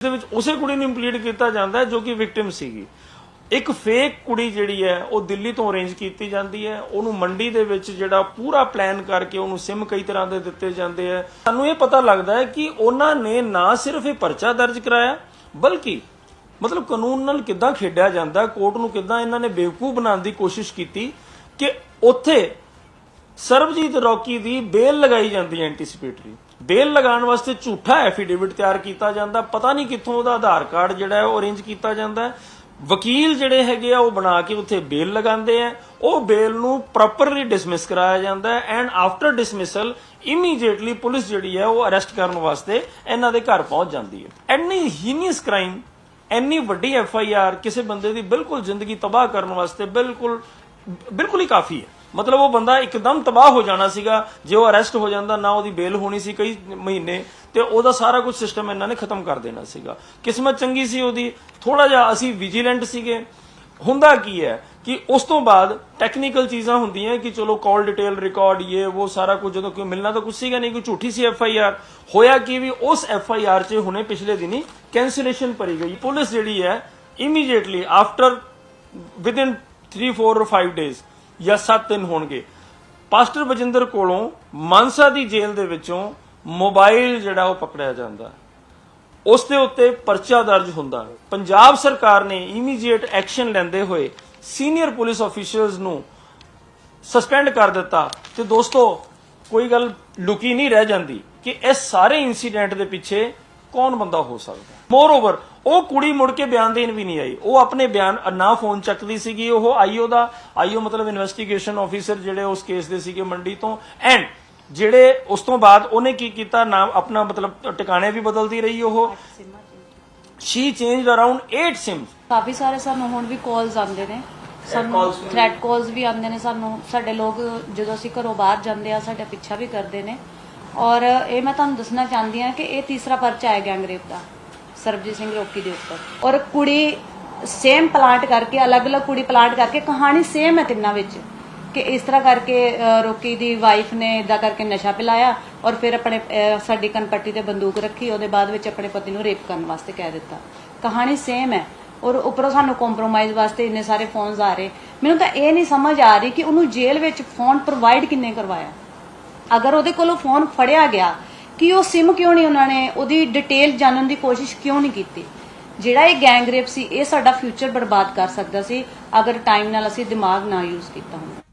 ਦੇ ਵਿੱਚ ਉਸੇ ਕੁੜੀ ਨੂੰ ਇੰਪਲੀਡ ਕੀਤਾ ਜਾਂਦਾ ਜੋ ਕਿ ਵਿਕਟਿਮ ਸੀਗੀ। ਇੱਕ ਫੇਕ ਕੁੜੀ ਜਿਹੜੀ ਹੈ, ਉਹ ਦਿੱਲੀ ਤੋਂ ਅਰੇਂਜ ਕੀਤੀ ਜਾਂਦੀ ਹੈ। ਉਹਨੂੰ ਮੰਡੀ ਦੇ ਵਿੱਚ ਜਿਹੜਾ ਪੂਰਾ ਪਲਾਨ ਕਰਕੇ ਉਹਨੂੰ ਸਿਮ ਕਈ ਤਰ੍ਹਾਂ ਦੇ ਦਿੱਤੇ ਜਾਂਦੇ ਆ ਸਾਨੂੰ ਇਹ ਪਤਾ ਲੱਗਦਾ ਹੈ ਕਿ ਉਹਨਾਂ ਨੇ ਨਾ ਸਿਰਫ ਇਹ ਪਰਚਾ ਦਰਜ ਕਰਾਇਆ, ਬਲਕਿ ਮਤਲਬ ਕਾਨੂੰਨ ਨਾਲ ਕਿੱਦਾਂ ਖੇਡਿਆ ਜਾਂਦਾ, ਕੋਰਟ ਨੂੰ ਕਿੱਦਾਂ ਇਹਨਾਂ ਨੇ ਬੇਵਕੂਫ ਬਣਾਉਣ ਦੀ ਕੋਸ਼ਿਸ਼ ਕੀਤੀ ਕਿ ਉੱਥੇ ਸਰਬਜੀਤ ਰੌਕੀ ਦੀ ਬੇਲ ਲਗਾਈ ਜਾਂਦੀ ਹੈ ਐਂਟੀਸਿਪੇਟਰੀ ਬੇਲ ਲਗਾਉਣ ਵਾਸਤੇ ਝੂਠਾ ਐਫੀਡੇਵਿਟ ਤਿਆਰ ਕੀਤਾ ਜਾਂਦਾ, ਪਤਾ ਨਹੀਂ ਕਿੱਥੋਂ ਉਹਦਾ ਆਧਾਰ ਕਾਰਡ ਜਿਹੜਾ ਉਹ ਅਰੇਂਜ ਕੀਤਾ ਜਾਂਦਾ ਵਕੀਲ ਜਿਹੜੇ ਹੈਗੇ ਆ, ਉਹ ਬਣਾ ਕੇ ਉੱਥੇ ਬੇਲ ਲਗਾਉਂਦੇ ਆ। ਉਹ ਬੇਲ ਨੂੰ ਪ੍ਰੋਪਰਲੀ ਡਿਸਮਿਸ ਕਰਾਇਆ ਜਾਂਦਾ ਹੈ and after dismissal immediately police ਜਿਹੜੀ ਹੈ ਉਹ ਅਰੈਸਟ ਕਰਨ ਵਾਸਤੇ ਇਹਨਾਂ ਦੇ ਘਰ ਪਹੁੰਚ ਜਾਂਦੀ ਹੈ। ਐਨੀ ਹੀਨੀਅਸ ਕ੍ਰਾਈਮ ਐਨੀ ਵੱਡੀ ਐਫ ਆਈ ਆਰ ਕਿਸੇ ਬੰਦੇ ਦੀ ਬਿਲਕੁਲ ਜ਼ਿੰਦਗੀ ਤਬਾਹ ਕਰਨ ਵਾਸਤੇ ਬਿਲਕੁਲ ਬਿਲਕੁਲ ਹੀ ਕਾਫੀ ਹੈ। ਮਤਲਬ ਉਹ ਬੰਦਾ ਇੱਕਦਮ ਤਬਾਹ ਹੋ ਜਾਣਾ ਸੀਗਾ, ਜੇ ਉਹ ਅਰੈਸਟ ਹੋ ਜਾਂਦਾ, ਨਾ ਉਹਦੀ ਬੇਲ ਹੋਣੀ ਸੀ ਕਈ ਮਹੀਨੇ, ਤੇ ਉਹਦਾ ਸਾਰਾ ਕੁਝ ਸਿਸਟਮ ਇਹਨਾਂ ਨੇ ਖਤਮ ਕਰ ਦੇਣਾ ਸੀਗਾ। ਕਿਸਮਤ ਚੰਗੀ ਸੀ ਉਹਦੀ ਥੋੜਾ ਜਿਹਾ ਅਸੀਂ ਵਿਜੀਲੈਂਟ ਸੀਗੇ। ਹੁੰਦਾ ਕੀ ਹੈ ਕਿ ਉਸ ਤੋਂ ਬਾਅਦ ਟੈਕਨੀਕਲ ਚੀਜ਼ਾਂ ਹੁੰਦੀਆਂ ਕਿ ਚਲੋ ਕਾਲ ਡਿਟੇਲ ਰਿਕਾਰਡ ਇਹ ਉਹ ਸਾਰਾ ਕੁਝ ਜਦੋਂ ਕੋਈ ਮਿਲਣਾ ਤਾਂ ਕੁਝ ਸੀਗਾ ਨਹੀਂ, ਕੋਈ ਝੂਠੀ ਸੀ ਐਫ ਆਈ ਆਰ ਹੋਇਆ ਕਿ ਵੀ ਉਸ ਐਫ ਆਈ ਆਰ 'ਚ ਹੁਣੇ ਪਿਛਲੇ ਦਿਨੀ ਕੈਂਸਲੇਸ਼ਨ ਭਰੀ ਗਈ। ਪੁਲਿਸ ਜਿਹੜੀ ਹੈ immediately after within 3 4 or 5 days ਜਾਂ 7 ਦਿਨ ਹੋਣਗੇ। ਪਾਸਟਰ ਬਜਿੰਦਰ ਕੋਲੋਂ ਮਾਨਸਾ ਦੀ ਜੇਲ੍ਹ ਦੇ ਵਿੱਚੋਂ ਮੋਬਾਈਲ ਜਿਹੜਾ ਉਹ ਪਕੜਿਆ ਜਾਂਦਾ। ਉਸ ਦੇ ਉੱਤੇ ਪਰਚਾ ਦਰਜ ਹੁੰਦਾ। ਹੈ ਪੰਜਾਬ ਸਰਕਾਰ ਨੇ ਇਮੀਡੀਏਟ ਐਕਸ਼ਨ ਲੈਂਦੇ ਹੋਏ ਸੀਨੀਅਰ ਪੁਲਿਸ ਅਫੀਸ਼ੀਅਲਸ ਨੂੰ ਸਸਪੈਂਡ ਕਰ ਦਿੱਤਾ। ਤੇ ਦੋਸਤੋ, ਕੋਈ ਗੱਲ ਲੁਕੀ ਨਹੀਂ ਰਹਿ ਜਾਂਦੀ ਕਿ ਇਸ ਸਾਰੇ ਇਨਸੀਡੈਂਟ ਦੇ ਪਿੱਛੇ ਕੌਣ ਬੰਦਾ ਹੋ ਸਕਦਾ। ਮੋਰ ਓਵਰ ਉਹ ਕੁੜੀ ਮੁੜ ਕੇ ਬਿਆਨ ਦੇਣ ਵੀ ਨਹੀਂ ਆਈ। ਉਹ ਆਪਣੇ ਬਿਆਨ ਨਾ ਫੋਨ ਚੱਕਦੀ ਸੀਗੀ ਉਹ ਆਈਓ ਦਾ। ਆਈਓ ਮਤਲਬ ਇਨਵੈਸਟੀਗੇਸ਼ਨ ਆਫੀਸਰ ਜਿਹੜੇ ਉਸ ਕੇਸ ਦੇ ਸੀਗੇ ਮੰਡੀ ਤੋਂ। ਐਂਡ ਜਿਹੜੇ ਉਸ ਤੋਂ ਬਾਅਦ ਉਹਨੇ ਕੀ ਕੀਤਾ? ਨਾਮ ਆਪਣਾ ਮਤਲਬ ਟਿਕਾਣੇ ਵੀ ਬਦਲਦੀ ਰਹੀ ਉਹ। ਸ਼ੀ ਚੇਂਜਡ ਅਰਾਊਂਡ 8 ਸਿਮਸ ਕਾਫੀ ਸਾਰੇ ਸਾਨੂੰ ਹੁਣ ਵੀ ਕਾਲਸ ਆਉਂਦੇ ਨੇ। ਸਾਨੂੰ ਥ੍ਰੈਟ ਕਾਲਸ ਵੀ ਆਉਂਦੇ ਨੇ ਸਾਨੂੰ। ਸਾਡੇ ਲੋਕ ਜਦੋਂ ਅਸੀਂ ਘਰੋਂ ਬਾਹਰ ਜਾਂਦੇ ਆ ਸਾਡਾ ਪਿੱਛਾ ਵੀ ਕਰਦੇ ਨੇ। ਔਰ ਇਹ ਮੈਂ ਤੁਹਾਨੂੰ ਦੱਸਣਾ ਚਾਹੁੰਦੀ ਹਾਂ ਕਿ ਇਹ ਤੀਸਰਾ ਪਰਚਾ ਹੈ ਗੈਂਗਰੇਪ ਦਾ। ਸਰਬਜੀਤ ਸਿੰਘ ਰੋਕੀ ਦੇ ਉੱਪਰ। ਔਰ ਕੁੜੀ ਸੇਮ ਪਲਾਂਟ ਕਰਕੇ, ਅਲੱਗ-ਅਲੱਗ ਕੁੜੀ ਪਲਾਂਟ ਕਰਕੇ, ਕਹਾਣੀ ਸੇਮ ਹੈ ਤਿੰਨਾਂ ਵਿੱਚ। ਕਿ ਇਸ ਤਰ੍ਹਾਂ ਕਰਕੇ ਰੋਕੀ ਦੀ ਵਾਈਫ ਨੇ ਇਦਾਂ ਕਰਕੇ ਨਸ਼ਾ ਪਿਲਾਇਆ ਔਰ ਫਿਰ ਆਪਣੇ ਸਾਡੀ ਕਨਪੱਟੀ ਤੇ ਬੰਦੂਕ ਰੱਖੀ, ਉਹਦੇ ਬਾਅਦ ਵਿੱਚ ਆਪਣੇ ਪਤੀ ਨੂੰ ਰੇਪ ਕਰਨ ਵਾਸਤੇ ਕਹਿ ਦਿੱਤਾ। ਕਹਾਣੀ ਸੇਮ ਹੈ ਔਰ ਉੱਪਰੋਂ ਸਾਨੂੰ ਕੰਪਰੋਮਾਈਜ਼ ਵਾਸਤੇ ਇੰਨੇ ਸਾਰੇ ਫੋਨਸ ਆ ਰਹੇ। ਮੈਨੂੰ ਤਾਂ ਇਹ ਨਹੀਂ ਸਮਝ ਆ ਰਹੀ ਕਿ ਉਹਨੂੰ ਜੇਲ੍ਹ ਵਿੱਚ ਫੋਨ ਪ੍ਰੋਵਾਈਡ ਕਿੰਨੇ ਕਰਵਾਇਆ। ਅਗਰ ਉਹਦੇ ਕੋਲੋਂ ਫੋਨ ਫੜਿਆ ਗਿਆ ਕਿ ਉਹ ਸਿਮ ਕਿਉਂ ਨਹੀਂ ਉਹਨਾਂ ਨੇ, ਉਹਦੀ ਡਿਟੇਲ ਜਾਣਨ ਦੀ ਕੋਸ਼ਿਸ਼ ਕਿਉਂ ਨਹੀਂ ਕੀਤੀ? ਜਿਹੜਾ ਇਹ ਗੈਂਗਰੇਪ ਸੀ, ਇਹ ਸਾਡਾ ਫਿਊਚਰ ਬਰਬਾਦ ਕਰ ਸਕਦਾ ਸੀ, ਅਗਰ ਟਾਈਮ ਨਾਲ ਅਸੀਂ ਦਿਮਾਗ ਨਾ ਯੂਜ਼ ਕੀਤਾ ਹੁੰਦਾ